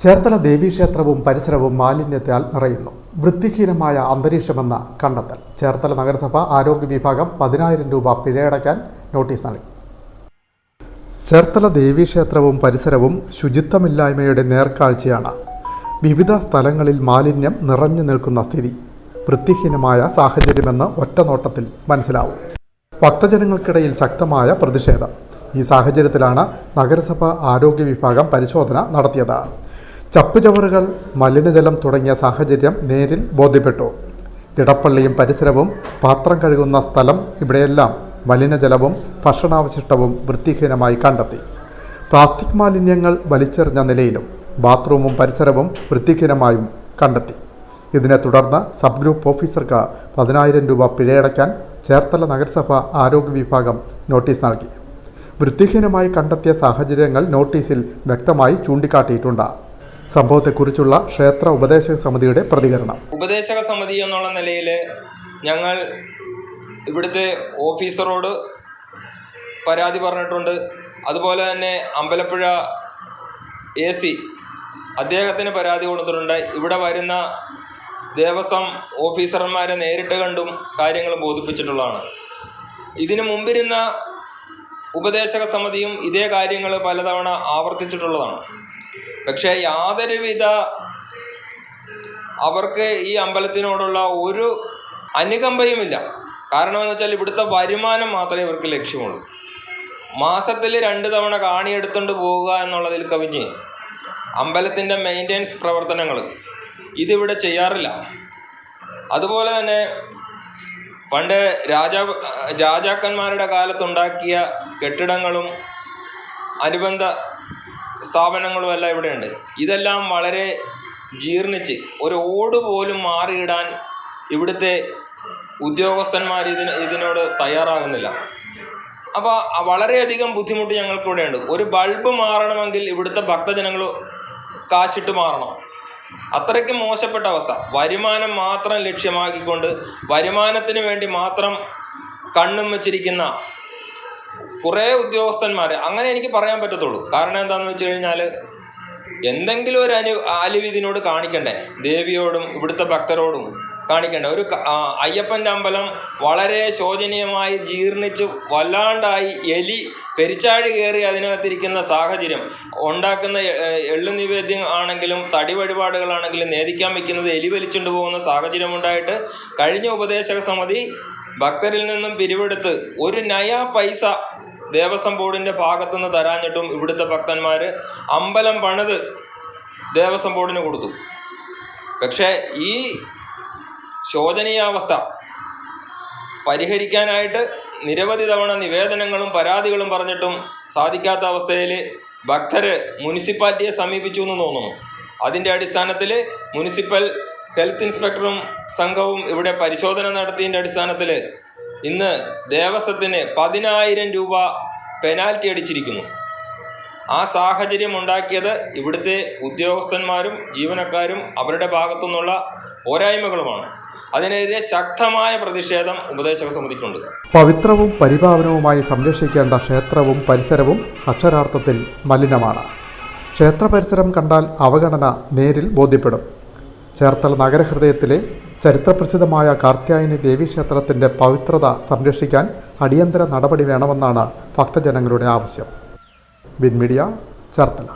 ചേർത്തല ദേവീക്ഷേത്രവും പരിസരവും മാലിന്യത്താൽ നിറയുന്നു. വൃത്തിഹീനമായ അന്തരീക്ഷമെന്ന കണ്ടെത്തൽ. ചേർത്തല നഗരസഭ ആരോഗ്യ വിഭാഗം പതിനായിരം രൂപ പിഴയടയ്ക്കാൻ നോട്ടീസ് നൽകി. ചേർത്തല ദേവീക്ഷേത്രവും പരിസരവും ശുചിത്വമില്ലായ്മയുടെ നേർക്കാഴ്ചയാണ്. വിവിധ സ്ഥലങ്ങളിൽ മാലിന്യം നിറഞ്ഞു നിൽക്കുന്ന സ്ഥിതി. വൃത്തിഹീനമായ സാഹചര്യമെന്ന് ഒറ്റനോട്ടത്തിൽ മനസ്സിലാവും. ഭക്തജനങ്ങൾക്കിടയിൽ ശക്തമായ പ്രതിഷേധം. ഈ സാഹചര്യത്തിലാണ് നഗരസഭ ആരോഗ്യ വിഭാഗം പരിശോധന നടത്തിയത്. ചപ്പുചവറുകൾ മലിനജലം തുടങ്ങിയ സാഹചര്യം നേരിൽ ബോധ്യപ്പെട്ടു. തിടപ്പള്ളിയും പരിസരവും പാത്രം കഴുകുന്ന സ്ഥലം ഇവിടെയെല്ലാം മലിനജലവും ഭക്ഷണാവശിഷ്ടവും വൃത്തിഹീനമായി കണ്ടെത്തി. പ്ലാസ്റ്റിക് മാലിന്യങ്ങൾ വലിച്ചെറിഞ്ഞ നിലയിലും ബാത്റൂമും പരിസരവും വൃത്തിഹീനമായും കണ്ടെത്തി. ഇതിനെ തുടർന്ന് സബ് ഗ്രൂപ്പ് ഓഫീസർക്ക് പതിനായിരം രൂപ പിഴയടയ്ക്കാൻ ചേർത്തല നഗരസഭ ആരോഗ്യ വിഭാഗം നോട്ടീസ് നൽകി. വൃത്തിഹീനമായി കണ്ടെത്തിയ സാഹചര്യങ്ങൾ നോട്ടീസിൽ വ്യക്തമായി ചൂണ്ടിക്കാട്ടിയിട്ടുണ്ട്. സംഭവത്തെക്കുറിച്ചുള്ള ക്ഷേത്ര ഉപദേശക സമിതിയുടെ പ്രതികരണം. ഉപദേശക സമിതി എന്നുള്ള നിലയിൽ ഞങ്ങൾ ഇവിടുത്തെ ഓഫീസറോട് പരാതി പറഞ്ഞിട്ടുണ്ട്. അതുപോലെ തന്നെ അമ്പലപ്പുഴ എ സി അദ്ദേഹത്തിന് പരാതി കൊടുത്തിട്ടുണ്ട്. ഇവിടെ വരുന്ന ദേവസ്വം ഓഫീസർമാരെ നേരിട്ട് കണ്ടും കാര്യങ്ങൾ ബോധിപ്പിച്ചിട്ടുള്ളതാണ്. ഇതിനു മുമ്പിരുന്ന ഉപദേശക സമിതിയും ഇതേ കാര്യങ്ങൾ പലതവണ ആവർത്തിച്ചിട്ടുള്ളതാണ്. പക്ഷേ യാതൊരുവിധ അവർക്ക് ഈ അമ്പലത്തിനോടുള്ള ഒരു അനുകമ്പയുമില്ല. കാരണം എന്ന് വെച്ചാൽ ഇവിടുത്തെ വരുമാനം മാത്രമേ ഇവർക്ക് ലക്ഷ്യമുള്ളൂ. മാസത്തിൽ രണ്ട് തവണ കാണി എടുത്തുകൊണ്ട് പോവുക എന്നുള്ളതിൽ കവിഞ്ഞ് അമ്പലത്തിന്റെ മെയിന്റെനൻസ് പ്രവർത്തനങ്ങൾ ഇതിവിടെ ചെയ്യാറില്ല. അതുപോലെ തന്നെ പണ്ട് രാജാ രാജാക്കന്മാരുടെ കാലത്തുണ്ടാക്കിയ കെട്ടിടങ്ങളും അനുബന്ധ സ്ഥാപനങ്ങളും എല്ലാം ഇവിടെയുണ്ട്. ഇതെല്ലാം വളരെ ജീർണിച്ച് ഒരു ഓട് പോലും മാറിയിടാൻ ഇവിടുത്തെ ഉദ്യോഗസ്ഥന്മാർ ഇതിന് ഇതിനോട് തയ്യാറാകുന്നില്ല. അപ്പോൾ വളരെയധികം ബുദ്ധിമുട്ട് ഞങ്ങൾക്കിവിടെയുണ്ട് ഒരു ബൾബ് മാറണമെങ്കിൽ ഇവിടുത്തെ ഭക്തജനങ്ങൾ കാശിട്ട് മാറണം. അത്രയ്ക്ക് മോശപ്പെട്ട അവസ്ഥ. വരുമാനം മാത്രം ലക്ഷ്യമാക്കിക്കൊണ്ട് വരുമാനത്തിന് വേണ്ടി മാത്രം കണ്ണും വച്ചിരിക്കുന്ന കുറേ ഉദ്യോഗസ്ഥന്മാർ അങ്ങനെ എനിക്ക് പറയാൻ പറ്റത്തുള്ളൂ. കാരണം എന്താണെന്ന് വെച്ച് കഴിഞ്ഞാൽ എന്തെങ്കിലും ഒരു അനു ആലുവിതിനോട് കാണിക്കണ്ടേ? ദേവിയോടും ഇവിടുത്തെ ഭക്തരോടും കാണിക്കണ്ടേ? ഒരു അയ്യപ്പന്റെ അമ്പലം വളരെ ശോചനീയമായി ജീർണിച്ച് വല്ലാണ്ടായി എലി പെരിച്ചാഴി കയറി അതിനകത്തിരിക്കുന്ന സാഹചര്യം ഉണ്ടാക്കുന്ന എള്ളു നിവേദ്യം ആണെങ്കിലും തടി വഴിപാടുകളാണെങ്കിലും നേദിക്കാൻ വയ്ക്കുന്നത് എലി വലിച്ചുകൊണ്ട് പോകുന്ന സാഹചര്യം ഉണ്ടായിട്ട് കഴിഞ്ഞ ഉപദേശക സമിതി ഭക്തരിൽ നിന്നും പിരിവെടുത്ത് ഒരു നയ പൈസ ദേവസ്വം ബോർഡിന്റെ ഭാഗത്തുനിന്ന് തരാഞ്ഞിട്ടും ഇവിടുത്തെ ഭക്തന്മാർ അമ്പലം പണിത് ദേവസ്വം ബോർഡിന് കൊടുത്തു. പക്ഷേ ഈ ശോചനീയാവസ്ഥ പരിഹരിക്കാനായിട്ട് നിരവധി തവണ നിവേദനങ്ങളും പരാതികളും പറഞ്ഞിട്ടും സാധിക്കാത്ത അവസ്ഥയിൽ ഭക്തർ മുനിസിപ്പാലിറ്റിയെ സമീപിച്ചു എന്ന് തോന്നുന്നു. അതിന്റെ അടിസ്ഥാനത്തിൽ മുനിസിപ്പൽ ഹെൽത്ത് ഇൻസ്പെക്ടറും സംഘവും ഇവിടെ പരിശോധന നടത്തിയതിന്റെ അടിസ്ഥാനത്തിൽ ഇന്ന് ദേവസ്വത്തിന് പതിനായിരം രൂപ പെനാൽറ്റി അടിച്ചിരിക്കുന്നു. ആ സാഹചര്യം ഉണ്ടാക്കിയത് ഇവിടുത്തെ ഉദ്യോഗസ്ഥന്മാരും ജീവനക്കാരും അവരുടെ ഭാഗത്തുനിന്നുള്ള പോരായ്മകളുമാണ്. അതിനെതിരെ ശക്തമായ പ്രതിഷേധം ഉപദേശക സമിതിക്കുണ്ട്. പവിത്രവും പരിപാവനവുമായി സംരക്ഷിക്കേണ്ട ക്ഷേത്രവും പരിസരവും അക്ഷരാർത്ഥത്തിൽ മലിനമാണ്. ക്ഷേത്ര പരിസരം കണ്ടാൽ അവഗണന നേരിൽ ബോധ്യപ്പെടും. ചേർത്തല നഗരഹൃദയത്തിലെ ചരിത്രപ്രസിദ്ധമായ കാർത്യായനി ദേവീക്ഷേത്രത്തിന്റെ പവിത്രത സംരക്ഷിക്കാൻ അടിയന്തര നടപടി വേണമെന്നാണ് ഭക്തജനങ്ങളുടെ ആവശ്യം. ബിൻമീഡിയ ചേർത്തല.